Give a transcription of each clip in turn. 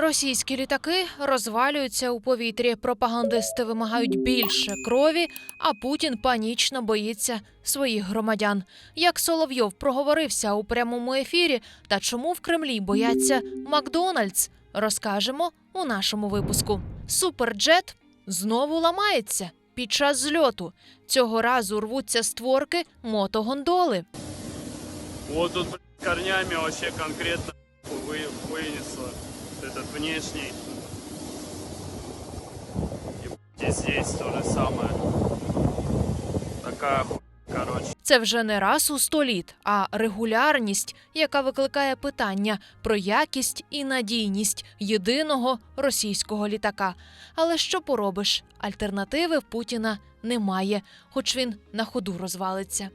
Російські літаки розвалюються у повітрі. Пропагандисти вимагають більше крові, а Путін панічно боїться своїх громадян. Як Соловйов проговорився у прямому ефірі, та чому в Кремлі бояться Макдональдс, розкажемо у нашому випуску. Суперджет знову ламається під час зльоту. Цього разу рвуться створки мотогондоли. Вот тут корнями вообще конкретно вы, вынесло этот внешний. И, здесь то же самое. Такая. Це вже не раз у сто літ, а регулярність, яка викликає питання про якість і надійність єдиного російського літака. Але що поробиш? Альтернативи в Путіна немає, хоч він на ходу розвалиться.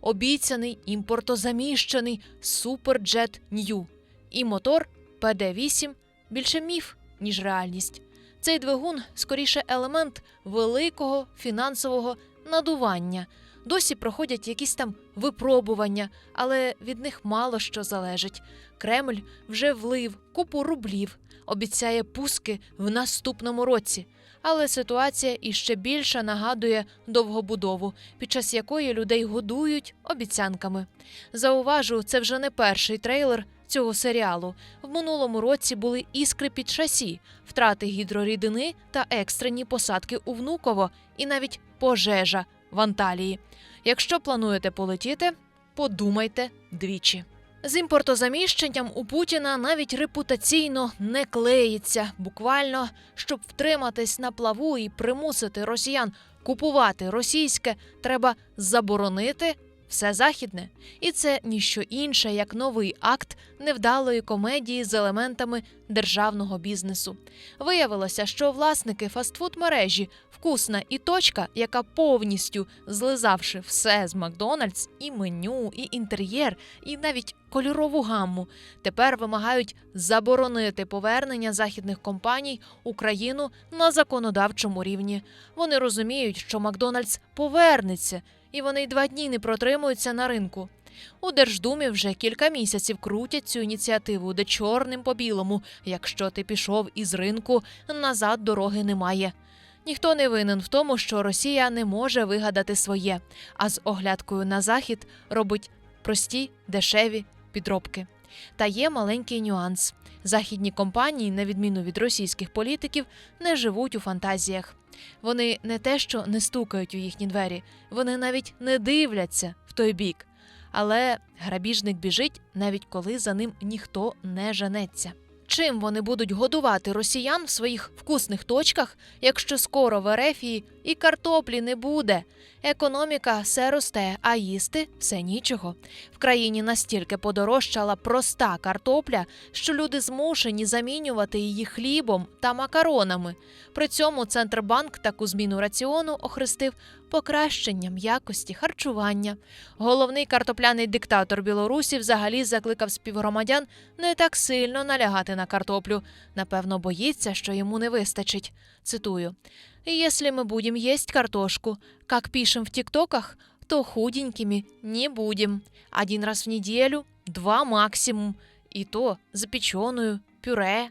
Обіцяний імпортозаміщений суперджет Нью. І мотор ПД-8 більше міф, ніж реальність. Цей двигун скоріше елемент великого фінансового надування. Досі проходять якісь там випробування, але від них мало що залежить. Кремль вже влив купу рублів, обіцяє пуски в наступному році. Але ситуація іще більше нагадує довгобудову, під час якої людей годують обіцянками. Зауважу, це вже не перший трейлер цього серіалу. В минулому році були іскри під шасі, втрати гідрорідини та екстрені посадки у Внуково і навіть пожежа в Анталії. Якщо плануєте полетіти, подумайте двічі. З імпортозаміщенням у Путіна навіть репутаційно не клеїться. Буквально, щоб втриматись на плаву і примусити росіян купувати російське, треба заборонити все західне. І це ніщо інше, як новий акт невдалої комедії з елементами державного бізнесу. Виявилося, що власники фастфуд мережі вкусна і точка, яка повністю злизавши все з Макдональдс, і меню, і інтер'єр, і навіть кольорову гамму, тепер вимагають заборонити повернення західних компаній у країну на законодавчому рівні. Вони розуміють, що Макдональдс повернеться, і вони два дні не протримуються на ринку. У Держдумі вже кілька місяців крутять цю ініціативу, де чорним по білому, якщо ти пішов із ринку, назад дороги немає. Ніхто не винен в тому, що Росія не може вигадати своє, а з оглядкою на захід робить прості, дешеві підробки. Та є маленький нюанс: західні компанії, на відміну від російських політиків, не живуть у фантазіях. Вони не те, що не стукають у їхні двері, вони навіть не дивляться в той бік. Але грабіжник біжить, навіть коли за ним ніхто не женеться. Чим вони будуть годувати росіян в своїх вкусних точках, якщо скоро в Ерефії і картоплі не буде? Економіка все росте, а їсти все нічого. В країні настільки подорожчала проста картопля, що люди змушені замінювати її хлібом та макаронами. При цьому Центробанк таку зміну раціону охрестив покращенням якості харчування. Головний картопляний диктатор Білорусі взагалі закликав співгромадян не так сильно налягати на картоплю. Напевно, боїться, що йому не вистачить. Цитую: «Если мы будем есть картошку, как пишем в тиктоках, то худенькими не будем. Один раз в неделю, два максимум, і то запеченою, пюре,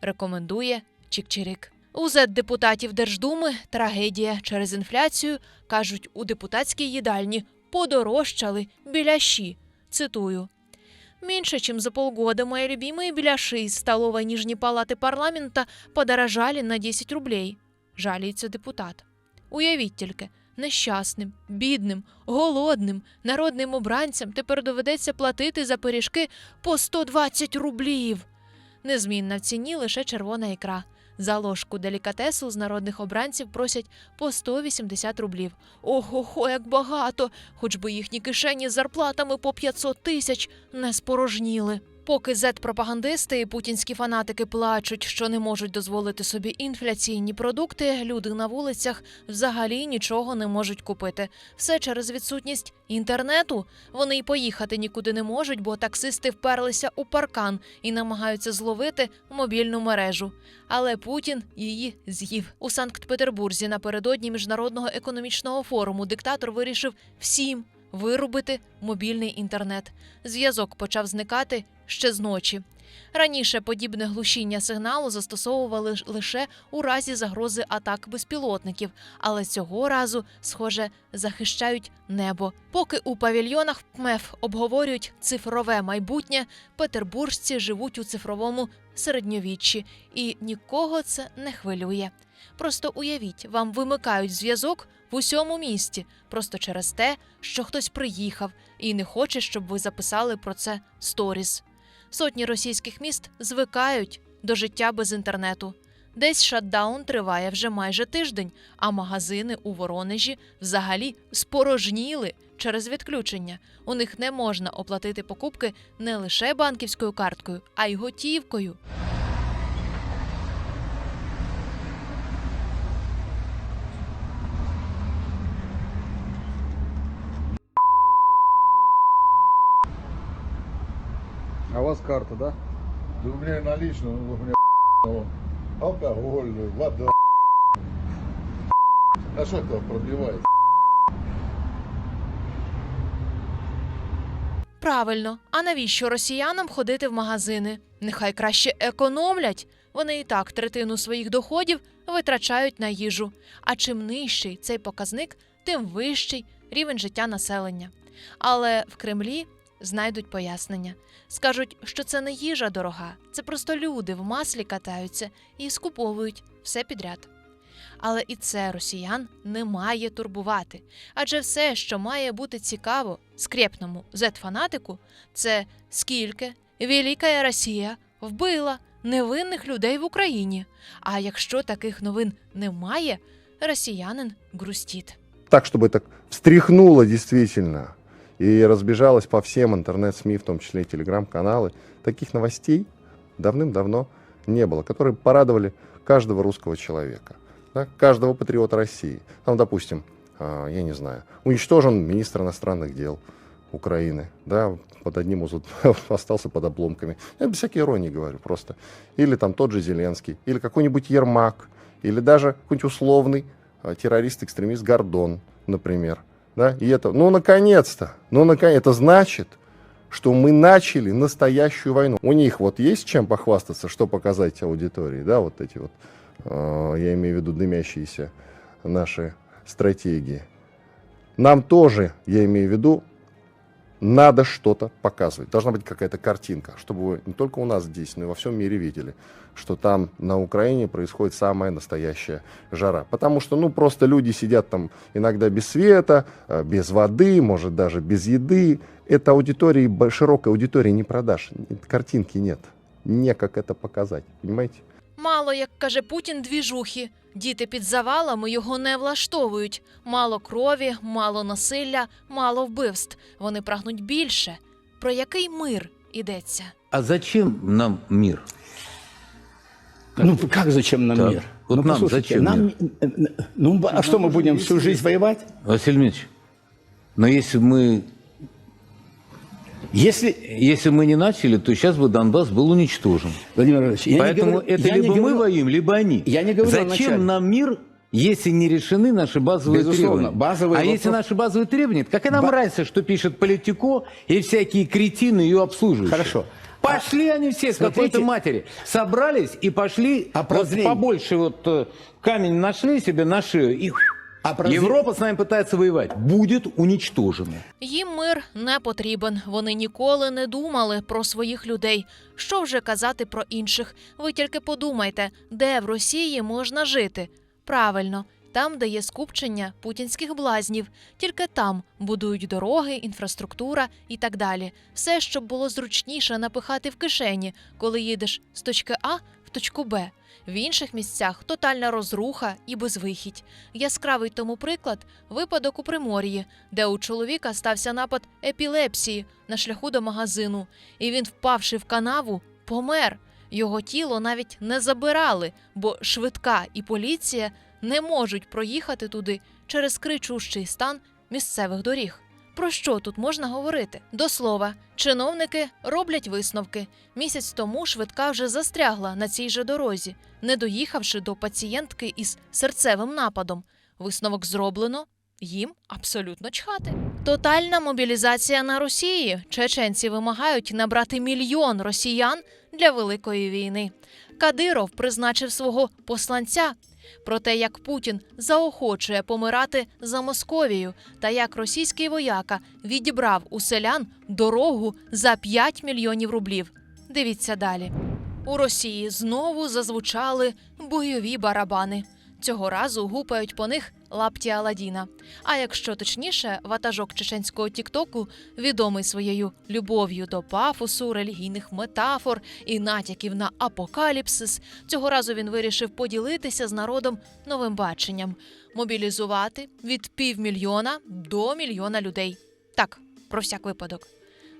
рекомендує Чик-Чирик. У депутатів Держдуми трагедія через інфляцію кажуть у депутатській їдальні подорожчали біляші. Цитую. Меньше чем за полгода мои любимые беляши из столовой Нижней палаты парламента подорожали на 10 рублей. Жаліється депутат. Уявіть тільки, нещасним, бідним, голодним, народним обранцям тепер доведеться платити за пиріжки по 120 рублів. Незмінна в ціні лише червона ікра. За ложку делікатесу з народних обранців просять по 180 рублів. Ого-го, як багато! Хоч би їхні кишені з зарплатами по 500 тисяч не спорожніли. Поки зет-пропагандисти і путінські фанатики плачуть, що не можуть дозволити собі інфляційні продукти, люди на вулицях взагалі нічого не можуть купити. Все через відсутність інтернету. Вони й поїхати нікуди не можуть, бо таксисти вперлися у паркан і намагаються зловити мобільну мережу. Але Путін її з'їв у Санкт-Петербурзі напередодні міжнародного економічного форуму. Диктатор вирішив всім вирубити мобільний інтернет. Зв'язок почав зникати ще з ночі. Раніше подібне глушіння сигналу застосовували лише у разі загрози атак безпілотників, але цього разу, схоже, захищають небо. Поки у павільйонах ПМЕФ обговорюють цифрове майбутнє, петербуржці живуть у цифровому середньовіччі, і нікого це не хвилює. Просто уявіть, вам вимикають зв'язок в усьому місті, просто через те, що хтось приїхав і не хоче, щоб ви записали про це сторіс. Сотні російських міст звикають до життя без інтернету. Десь шатдаун триває вже майже тиждень, а магазини у Воронежі взагалі спорожніли через відключення. У них не можна оплатити покупки не лише банківською карткою, а й готівкою. Вас карта, да? Да у меня налично, у меня алкоголь, вода. А что это пробивает? Правильно, а навіщо росіянам ходити в магазини? Нехай краще економлять. Вони і так третину своїх доходів витрачають на їжу. А чим нижчий цей показник, тим вищий рівень життя населення. Але в Кремлі знайдуть пояснення. Скажуть, що це не їжа дорога, це просто люди в маслі катаються і скуповують все підряд. Але і це росіян не має турбувати. Адже все, що має бути цікаво скрєпному зет-фанатику, це скільки Велика Росія вбила невинних людей в Україні. А якщо таких новин немає, росіянин грустіт. Так, чтобы это встряхнуло действительно и разбежалось по всем интернет-СМИ, в том числе и телеграм-каналы. Таких новостей давным-давно не было, которые порадовали каждого русского человека, да, каждого патриота России. Там, допустим, а, я не знаю, уничтожен министр иностранных дел Украины, да, под одним из остался под обломками. Я без всякой иронии говорю просто. Или там тот же Зеленский, или какой-нибудь Ермак, или даже какой-нибудь условный а, террорист-экстремист Гордон, например. Да? И это, ну, наконец-то, ну, наконец, это значит, что мы начали настоящую войну. У них вот есть чем похвастаться, что показать аудитории, да, вот эти вот, э, я имею в виду дымящиеся наши стратегии. Нам тоже, я имею в виду, надо что-то показывать. Должна быть какая-то картинка, чтобы вы не только у нас здесь, но и во всем мире видели, что там на Украине происходит самая настоящая жара. Потому что, ну, просто люди сидят там иногда без света, э, без воды, может, даже без еды. Это аудитории, широкой аудитории не продашь. Картинки нет. Не как это показать, понимаете? Мало, як каже Путін, двіжухи. Діти під завалами його не влаштовують. Мало крові, мало насилля, мало вбивств. Вони прагнуть більше. Про який мир ідеться? А зачем нам мир? Ну как зачем нам Так. мир? Вот ну, нам послушайте, зачем нам, мир? э, э, Ну а что мы будем всю жизнь воевать? Василий Дмитриевич, но если бы мы, Если если мы не начали, то сейчас бы Донбасс был уничтожен. Владимир Владимирович, я Поэтому не говорю, это я не либо мы говорю- воюем, либо они. Я не говорю о Зачем начале. нам мир, если не решены наши базовые Безусловно, требования? базовые а вопрос- если наши базовые требования, то какая нам Ба- разница, что пишет Политико и всякие кретины ее обслуживающие? Хорошо. Пошли они все с Смотрите. какой-то матери, собрались и пошли, А вот продлень- побольше вот э, камень нашли себе на шею и а продлень- Европа с нами пытается воевать. Будет уничтожена. Їм мир не потрібен. Вони ніколи не думали про своїх людей. Що вже казати про інших? Ви тільки подумайте, де в Росії можна жити? Правильно, там, де є скупчення путінських блазнів. Тільки там будують дороги, інфраструктура і так далі. Все, щоб було зручніше напихати в кишені, коли їдеш з точки А точку Б. В інших місцях тотальна розруха і безвихідь. Яскравий тому приклад випадок у Примор'ї, де у чоловіка стався напад епілепсії на шляху до магазину, і він, впавши в канаву, помер. Його тіло навіть не забирали, бо швидка і поліція не можуть проїхати туди через кричущий стан місцевих доріг. Про що тут можна говорити? До слова, чиновники роблять висновки. Місяць тому швидка вже застрягла на цій же дорозі, не доїхавши до пацієнтки із серцевим нападом. Висновок зроблено. Їм абсолютно чхати. Тотальна мобілізація на Росії. Чеченці вимагають набрати мільйон росіян для великої війни. Кадиров призначив свого посланця. Про те, як Путін заохочує помирати за Московією, та як російський вояка відібрав у селян дорогу за 5 мільйонів рублів. Дивіться далі. У Росії знову зазвучали бойові барабани. Цього разу гупають по них лапті Аладдіна. А якщо точніше, ватажок чеченського Тіктоку, відомий своєю любов'ю до пафосу, релігійних метафор і натяків на апокаліпсис, цього разу він вирішив поділитися з народом новим баченням, мобілізувати від півмільйона до мільйона людей. Так, про всяк випадок.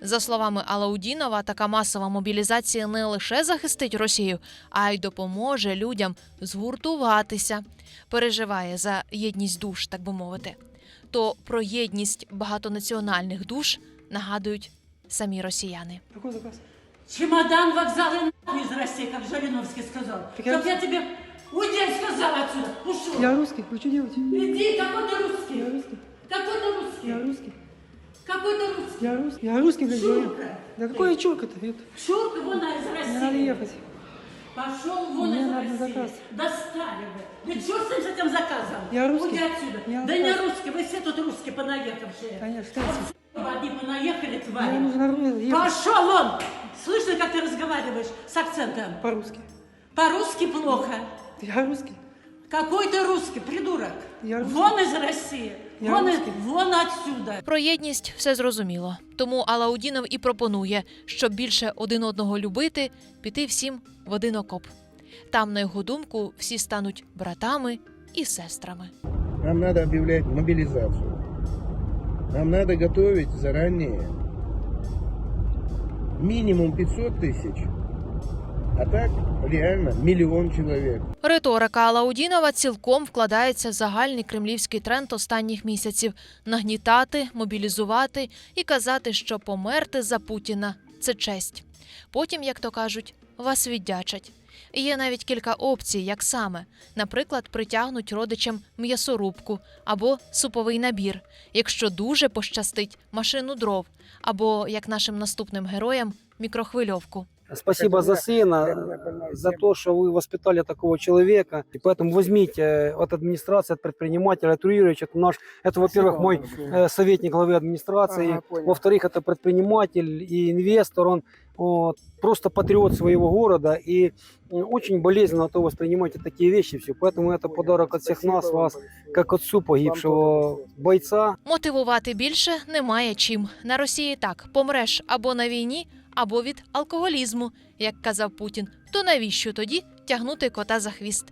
За словами Алаудінова, така масова мобілізація не лише захистить Росію, а й допоможе людям згуртуватися. Переживає за єдність душ, так би мовити. То про єдність багатонаціональних душ нагадують самі росіяни. Какой заказ? Чемодан, вокзал и нахуй из России, как Жириновский сказал. Так я- Чтоб я тебе уйди, сказал отсюда. Ушел. Я русский, вы что делаете? Иди, какой ты русский? Я русский, Какой ты русский? я русский, Какой ты русский? я русский, я русский, блядь, говорю. Да какой я чурка-то? Шурка вон из Мне надо России. ехать. Пошел вон Мне из надо России. заказ. Достали вы. Ты что с этим- заказом? Я русский. Уйди отсюда. Я да не русский, вы все тут русские понаехавшие. Конечно, Одни понаехали, твари. мне нужно Пошел вон! Слышно, как ты разговариваешь с акцентом? по-русски. По-русски плохо. Я русский. Какой ты русский, придурок? Я русский. Вон из России. Я вон, отсюда. Про єдність все зрозуміло. Тому Алаудінов і пропонує, щоб більше один одного любити, піти всім в один окоп. Там, на його думку, всі стануть братами і сестрами. Нам надо объявлять мобилизацию. Нам надо готовить заранее минимум 500 тысяч, а так реально миллион человек. Риторика Алаудінова цілком вкладається в загальний кремлівський тренд останніх місяців нагнітати, мобілізувати і казати, що померти за Путіна це честь. Потім, як то кажуть, вас віддячать. Є навіть кілька опцій, як саме, наприклад, притягнуть родичам м'ясорубку або суповий набір, якщо дуже пощастить машину дров, або як нашим наступним героям мікрохвильовку. Спасибо за сына, за то, что вы воспитали такого человека. И поэтому возьмите э, от администрации, от предпринимателя, от Юрьевича. Это наш, это, во-первых, мой э, советник главы администрации. Во-вторых, это предприниматель и инвестор. Он вот, просто патриот своего города. И э, очень болезненно то воспринимаете такие вещи все. Поэтому это подарок от всех нас, вас, как отцу погибшего бойца. Мотивувати більше немає чим. На Росії так помреш або на війні, або від алкоголізму, як казав Путін. То навіщо тоді тягнути кота за хвіст?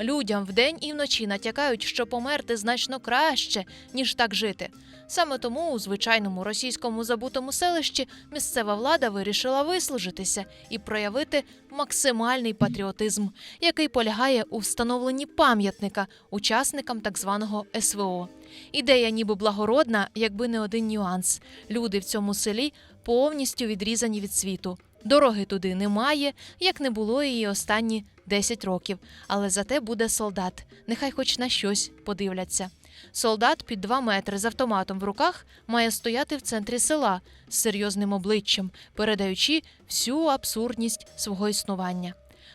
Людям вдень і вночі натякають, що померти значно краще, ніж так жити. Саме тому у звичайному російському забутому селищі місцева влада вирішила вислужитися і проявити максимальний патріотизм, який полягає у встановленні пам'ятника учасникам так званого СВО. Ідея ніби благородна, якби не один нюанс. Люди в цьому селі повністю відрізані від світу. Дороги туди немає, як не було її останні 10 років. Але зате буде солдат. Нехай хоч на щось подивляться. Солдат під 2 метри з автоматом в руках має стояти в центрі села з серйозним обличчям, передаючи всю абсурдність свого існування.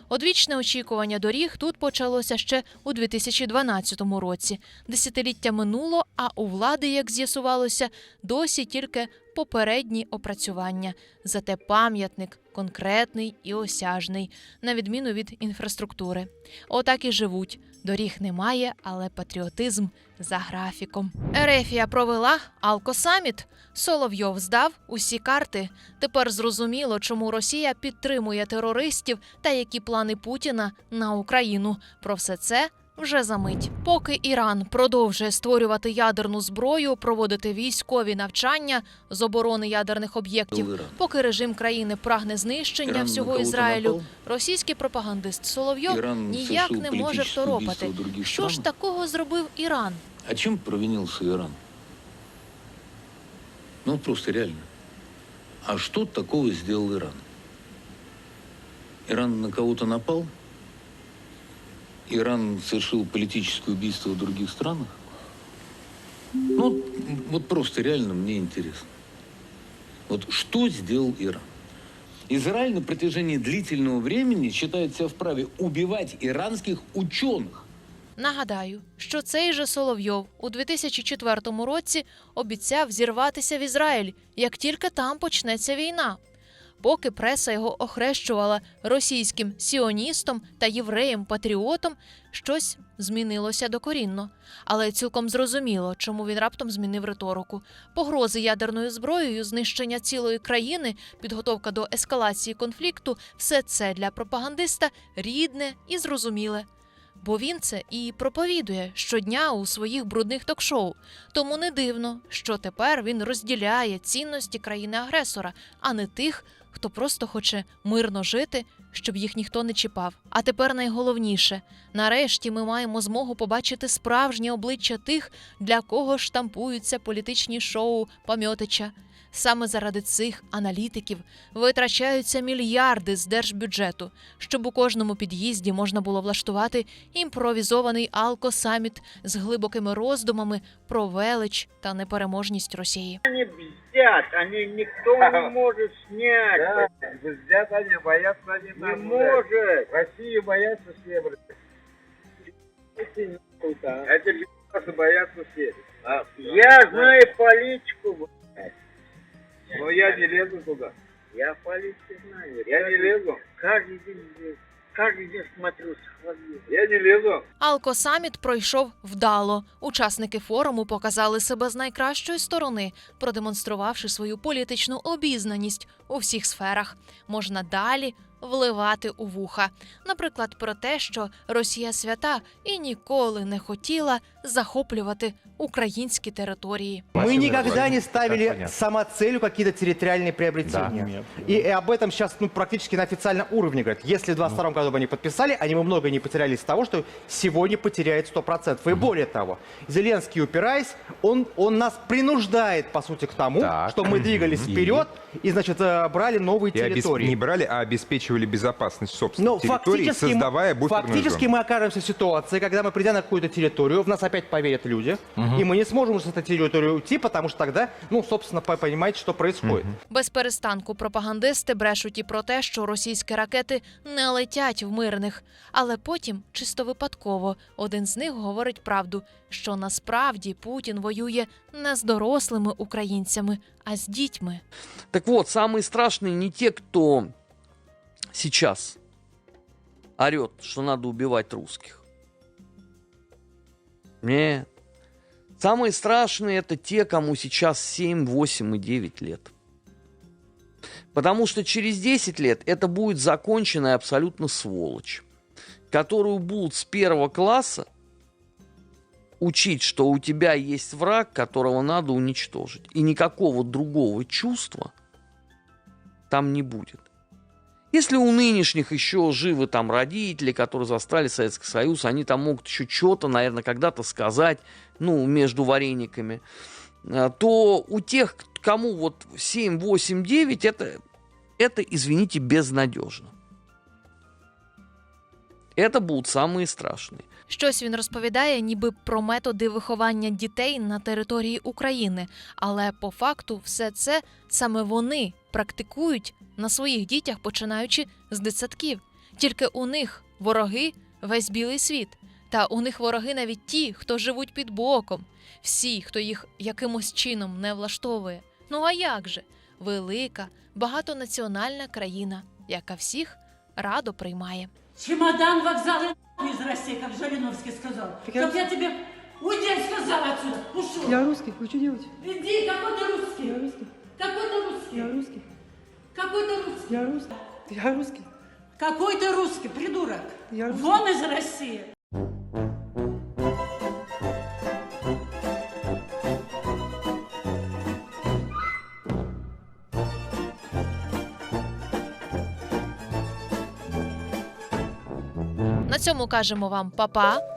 Одвічне очікування доріг тут почалося ще у 2012 році. Десятиліття минуло, а у влади, як з'ясувалося, досі тільки попередні опрацювання. Зате пам'ятник конкретний і осяжний, на відміну від інфраструктури. Отак і живуть. Доріг немає, але патріотизм за графіком. Ерефія провела Алкосаміт. Соловйов здав усі карти. Тепер зрозуміло, чому Росія підтримує терористів та які плани Путіна на Україну. Про все це вже за мить. Поки Іран продовжує створювати ядерну зброю, проводити військові навчання з оборони ядерних об'єктів, поки режим країни прагне знищення Иран на всього Ізраїлю, російський пропагандист Соловйов Иран ніяк не може второпати. Що ж такого зробив Іран? А чем провинился Иран? Ну, просто реально. А что такого сделал Иран? Иран на кого-то напал? Иран совершил политическое убийство в других странах? Ну, вот просто реально мне интересно. Вот что сделал Иран? Израиль на протяжении длительного времени считает себя вправе убивать иранских ученых. Нагадаю, що цей же Соловйов у 2004 році обіцяв зірватися в Ізраїль, як тільки там почнеться війна. Поки преса його охрещувала російським сіоністом та євреєм-патріотом, щось змінилося докорінно. Але цілком зрозуміло, чому він раптом змінив риторику. Погрози ядерною зброєю, знищення цілої країни, підготовка до ескалації конфлікту все це для пропагандиста рідне і зрозуміле. Бо він це і проповідує щодня у своїх брудних ток-шоу. Тому не дивно, що тепер він розділяє цінності країни-агресора, а не тих, хто просто хоче мирно жити, щоб їх ніхто не чіпав. А тепер найголовніше нарешті ми маємо змогу побачити справжнє обличчя тих, для кого штампуються політичні шоу Пам'ятича. Саме заради цих аналітиків витрачаються мільярди з держбюджету, щоб у кожному під'їзді можна було влаштувати імпровізований алкосаміт з глибокими роздумами про велич та непереможність Росії. Бздят, они никто не может снять. Бздят они, боятся они Не боятся все, блядь. Эти пи***цы боятся все. А, Я знаю политику, блядь. Но я не лезу туда. Я политику знаю. Я не лезу. Каждый день, здесь, каждый день смотрю. Я не лезу. Алкосаміт пройшов вдало. Учасники форуму показали себе з найкращої сторони, продемонструвавши свою політичну обізнаність у всіх сферах. Можна далі вливати у вуха. Наприклад, про те, що Росія свята і ніколи не хотіла захоплювати українські території. Мы никогда не ставили самоцелью какие-то территориальные приобретения. И, и об этом сейчас ну, практически на официальном уровне говорят. Если в 22 году бы они подписали, они бы много не потеряли из того, что сегодня потеряет 100%. И более того, Зеленский, упираясь, он, он нас принуждает, по сути, к тому, что мы двигались вперед и, значит, э, брали новые территории. не брали, а обеспечивали безопасность собственной Но территории, фактически, создавая буферную фактически зону. мы окажемся в ситуации, когда мы, придя на какую-то территорию, в нас опять поверят люди, и мы не сможем уже с этой территории уйти, потому что тогда, ну, собственно, по- понимаете, что происходит. Без перестанку пропагандисти брешуть і про те, що російські ракети не летять в мирних. Але потім, чисто випадково, один з них говорить правду, що насправді Путін воює не з дорослими українцями, а з дітьми. Так вот, самые страшные не те, кто сейчас орет, что надо убивать русских. Нет. Самые страшные это те, кому сейчас 7, 8 и 9 лет. Потому что через 10 лет это будет законченная абсолютно сволочь, которую будут с первого класса учить, что у тебя есть враг, которого надо уничтожить. И никакого другого чувства там не будет. Если у нынешних еще живы там родители, которые застали Советский Союз, они там могут еще что-то, наверное, когда-то сказать, ну, между варениками, а, то у тех, к- кому вот 7, 8, 9, это, это извините, безнадежно. Это будут самые страшные. Щось він розповідає, ніби про методи виховання дітей на території України, але по факту все це саме вони практикують на своїх дітях, починаючи з дитсадків. Тільки у них вороги весь білий світ. Та у них вороги навіть ті, хто живуть під боком, всі, хто їх якимось чином не влаштовує. Ну а як же? Велика, багатонаціональна країна, яка всіх радо приймає. Чемодан, вокзал и нахуй из России, как Жириновский сказал. Так я- Чтоб я тебе уйди, сказал отсюда. Ушел. Я русский, вы что делаете? Иди, какой ты русский? Я русский. Какой ты русский? Я русский. Какой ты русский? Я русский. Я русский. Какой ты русский, придурок? Я русский. Вон из России. На цьому кажемо вам па-па.